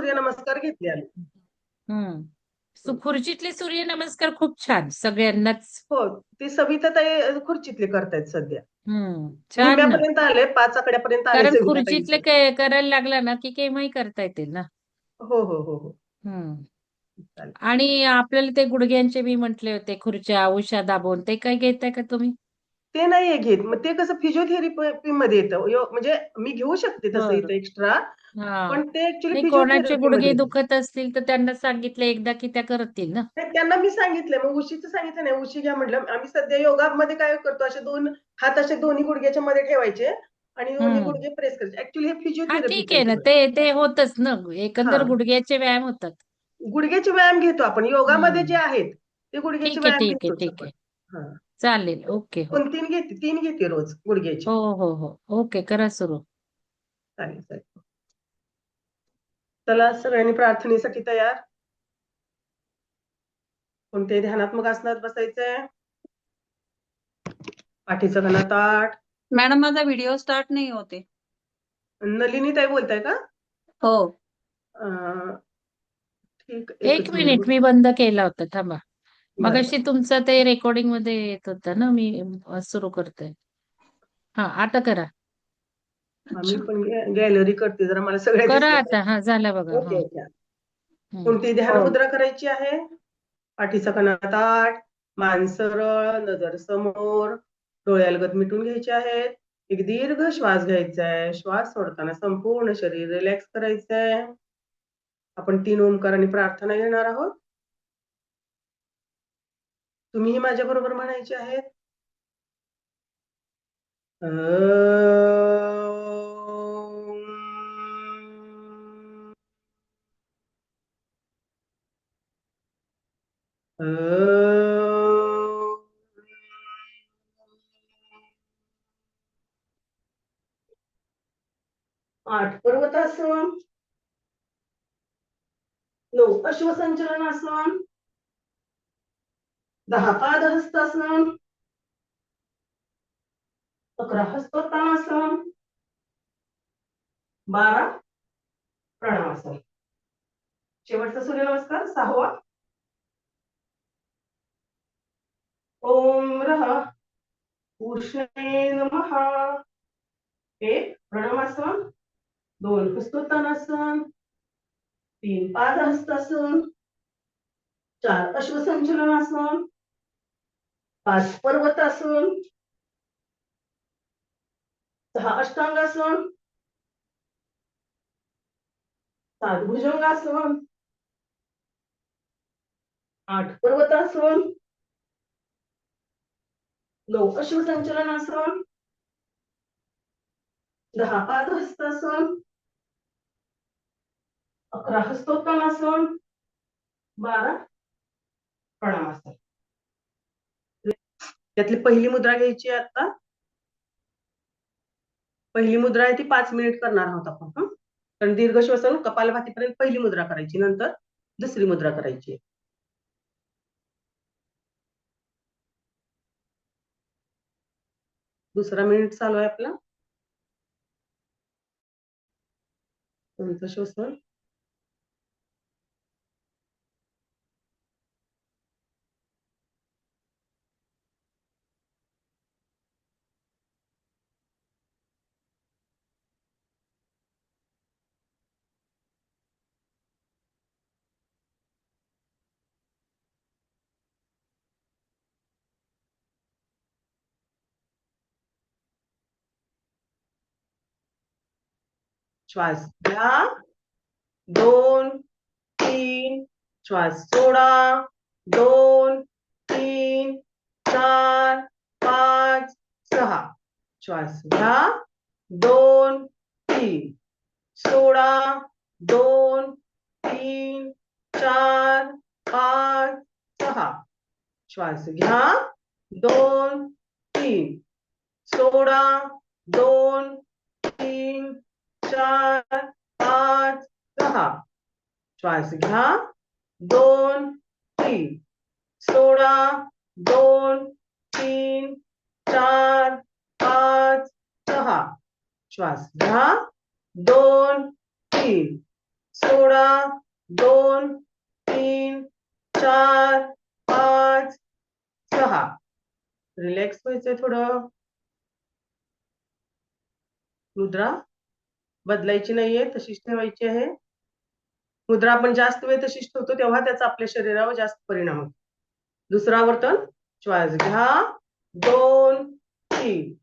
सूर्यनमस्कार घेतले आम्ही. हम्म. सु- खुर्चीतले सूर्यनमस्कार खूप छान सगळ्यांनाच. हो ते सविताताई खुर्चीतले करतायत सध्या. हम्म. छान ना. निम्म्यापर्यंत आले पाच आकड्यापर्यंत आले कारण. खुर्चीतले काय करायला लागला ना की केव्हाही करता येतील ना. हो हो हो हो. हम्म. चालेल. आणि आपल्याला ते गुडघ्यांचे मी म्हटले होते खुर्च्या उषा दाबून. ते काय घेताय का तुम्ही? ते नाहीये घेत. मग ते कसं फिजिओथेरपी मध्ये येतं. यो- म्हणजे मी घेऊ शकते तसं बरं. इथं एक्स्ट्रा हा. पण ते ऍक्च्युली नाही कोणाचे फिजिओथेरपी गुडघे मध्ये. येतं. दुखत असतील तर त्यांना सांगितलं एकदा की त्या करतील ना. नाही, त्यांना मी सांगितलंय. मग उशीचं सांगितलं नाही. उशी घ्या म्हटलं. आम्ही सध्या योगामध्ये काय करतो? असे दोन हात असे दोन्ही गुडघ्याच्या मध्ये ठेवायचे आणि दोन्ही हम्म. गुडघे प्रेस करायचे. ऍक्च्युली हे हा फिजिओथेरपी ठीक आहे ना. ते ते होतच ना. एकंदर. गुडघ्याचे व्यायाम होतात. गुडघ्याचे व्यायाम घेतो आपण. योगामध्ये हम्म. जे आहेत ते गुडघ्याचे ठीक आहे व्यायाम ठीक आहे घेतोच ठीक आपण. आहे. हा. चालेल. ओके हो. पण तीन घेते तीन घेते रोज गुडघ्याचे. हो हो हो. ओके करा सुरू. चालेल चालेल. चला सगळ्यांनी प्रार्थनेसाठी तयार. कोणत्याही ध्यानात्मक आसनात बसायचंय? पाठीचं घना ताट. मॅडम माझा व्हिडिओ स्टार्ट नाही होते. नलिनी ताई बोलताय का? हो. अं, ठीक एक मिनिट मी बंद केला होता थांबा. मगाशी तुमचं ते रेकॉर्डिंगमध्ये येत होतं ना मी सुरू करते. हा आता करा. आम्ही पण गॅलरी करते जरा मला सगळ्या करा आता. हा झाला बघा. ओके हा. ओके. हम्म. कोणती ध्यान हो. मुद्रा करायची आहे? पाठीचा कणा ताट मान सरळ नजर समोर. डोळ्यालगत मिटून घ्यायचे आहेत. एक दीर्घ श्वास घ्यायचा आहे श्वास सोडताना संपूर्ण शरीर रिलॅक्स करायचं आहे आपण तीन ओंकारांनी प्रार्थना घेणार आहोत. तुम्हीही माझ्या बरोबर म्हणायचे आहेत अं. आठ पर्वतासन नऊ अश्वसंचलनासन दहा पादहस्तासन अकरा हस्तोत्तानासन बारा प्रणवासन. शेवटचा सूर्यनमस्कार सहावा. ओम रह उष्णे नमः. एक प्रणवासन. दोन हस्तोत्तानासन तीन पादहस्तासन चार अश्वसंचलनासन. पाच पर्वतासन सहा अष्टांगासन सात भुजंगासन आठ पर्वतासन नऊ अश्वसंचलनासन दहा पादहस्तासन अकरा हस्तोत्तानासन बारा प्रणामासन त्यातली पहिली मुद्रा घ्यायची आता. पहिली मुद्रा आहे ती पाच मिनिट करणार आहोत आपण हा? कारण दीर्घ श्वसन कपालभातीपर्यंत पहिली मुद्रा करायची नंतर दुसरी मुद्रा करायची. दुसरा मिनिट चालू आहे आपला. श्वसन. श्वास घ्या. दोन तीन श्वास सोडा. दोन तीन चार पाच सहा. श्वास घ्या. दोन तीन. सोडा. दोन तीन चार पाच सहा. श्वास घ्या. दोन तीन. सोडा. दोन तीन चार पाच सहा. श्वास घ्या. दोन तीन. सोळा दोन तीन चार पाच सहा. श्वास घ्या. दोन तीन. सोळा दोन तीन चार पाच सहा. रिलॅक्स व्हायचंय थोडं. मुद्रा बदलायची नाहीये तशीच ठेवायची आहे. मुद्रा आपण जास्त वेळ तशीच ठेवतो तेव्हा त्याचा आपल्या शरीरावर जास्त परिणाम होतो. दुसरं आवर्तन श्वास घ्या. दोन तीन.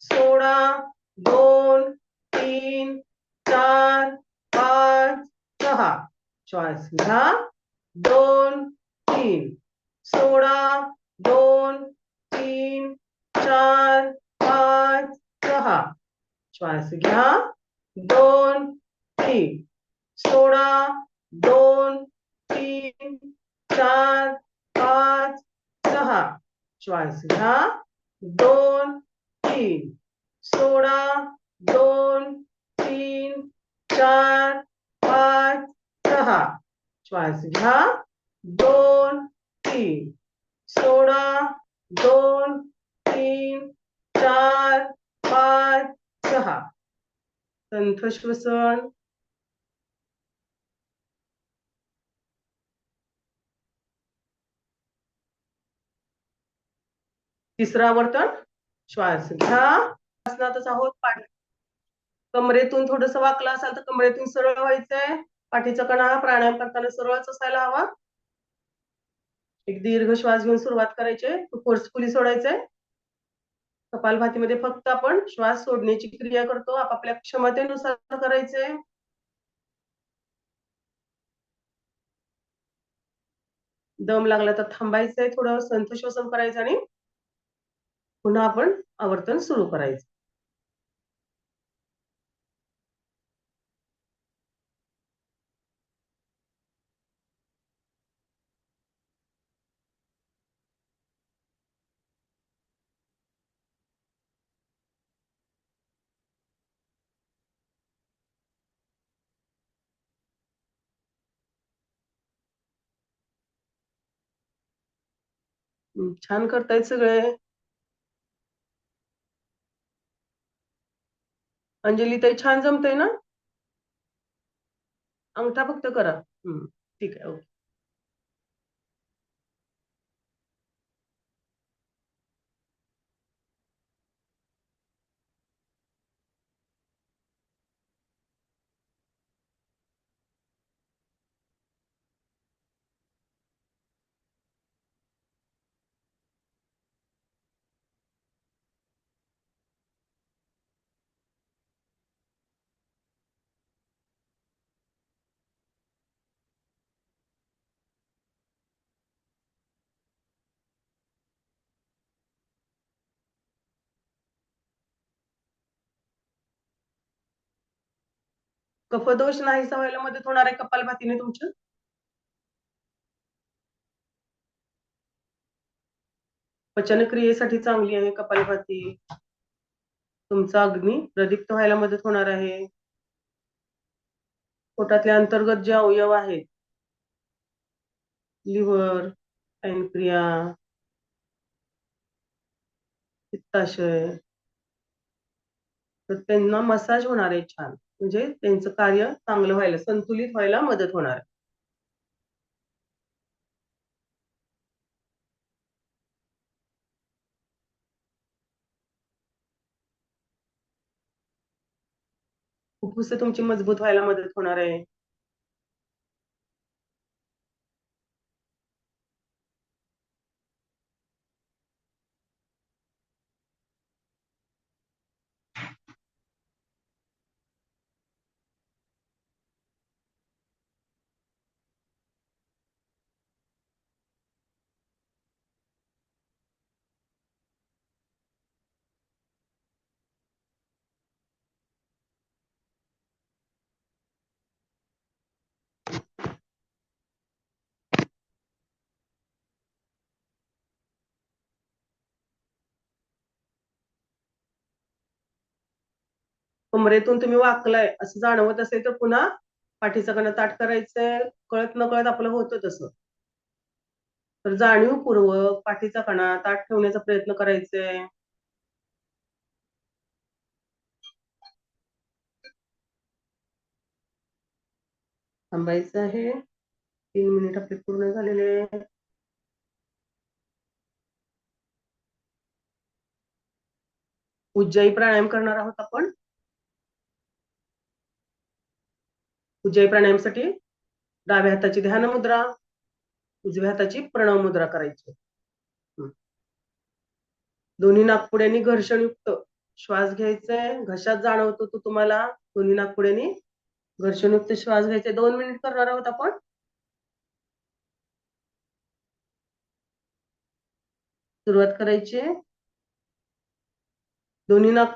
सोळा दोन तीन चार पाच सहा. श्वास घ्या. दोन तीन. सोळा दोन तीन चार पाच सहा. श्वास घ्या. दोन तीन. सोळा दोन तीन चार पाच सहा. श्वास घ्या दोन तीन. सोळा दोन तीन चार पाच सहा. श्वास घ्या. दोन तीन. सोळा दोन तीन चार पाच सहा. संथ श्वसन तिसरं श्वास घ्या आसनातच आहोत पाठ. कमरेतून थोडस वाकलं असाल तर कमरेतून सरळ व्हायचंय. पाठीचा कणा हा प्राणायाम करताना सरळच असायला हवा. एक दीर्घ श्वास घेऊन सुरुवात करायची. फोर्सफुली सोडायचंय. कपालभातीमध्ये फक्त आपण श्वास सोडण्याची क्रिया करतो आपापल्या क्षमतेनुसार करायचंय दम लागला तर थांबायचंय थोडं संथ श्वसन करायचं आणि पुन्हा आपण आवर्तन सुरू करायचं. छान करतायत सगळे. अंजली ताई छान जमतंय ना? अंगठा फक्त करा. हम्म ठीक आहे ओके. कफदोष नाहीसा व्हायला मदत होणार आहे कपालभातीने तुमच्या पचनक्रियेसाठी चांगली आहे कपालभाती तुमचा अग्नी प्रदीप्त व्हायला मदत होणार आहे. पोटातले अंतर्गत जे अवयव आहेत लिव्हर पॅनक्रिया पित्ताशय तर त्यांना मसाज होणार आहे छान. म्हणजे त्यांचं कार्य चांगलं व्हायला संतुलित व्हायला मदत होणार. आहे फुफ्फुस तुमची मजबूत व्हायला मदत होणार आहे. कमरेतून तुम्ही वाकलाय असं जाणवत असेल तर पुन्हा पाठीचा कणा ताट करायचंय. कळत न कळत आपलं होतं तसं. तर जाणीवपूर्वक पाठीचा कणा ताट ठेवण्याचा प्रयत्न करायचंय. थांबायचं आहे. तीन मिनिट आपले पूर्ण झालेले आहे. उज्जाई प्राणायाम करणार आहोत आपण. उज्जय प्राणायामसाठी डाव्या हाताची ध्यान मुद्रा उजव्या हाताची प्रणव मुद्रा करायची. दोन्ही नागपुड्यांनी घर्षणयुक्त श्वास घ्यायचा आहे घशात जाणवतो तो तुम्हाला. दोन्ही नागपुड्यांनी घर्षणयुक्त श्वास घ्यायचे दोन मिनिट करणार आहोत आपण? सुरुवात करायची दोन्ही नाग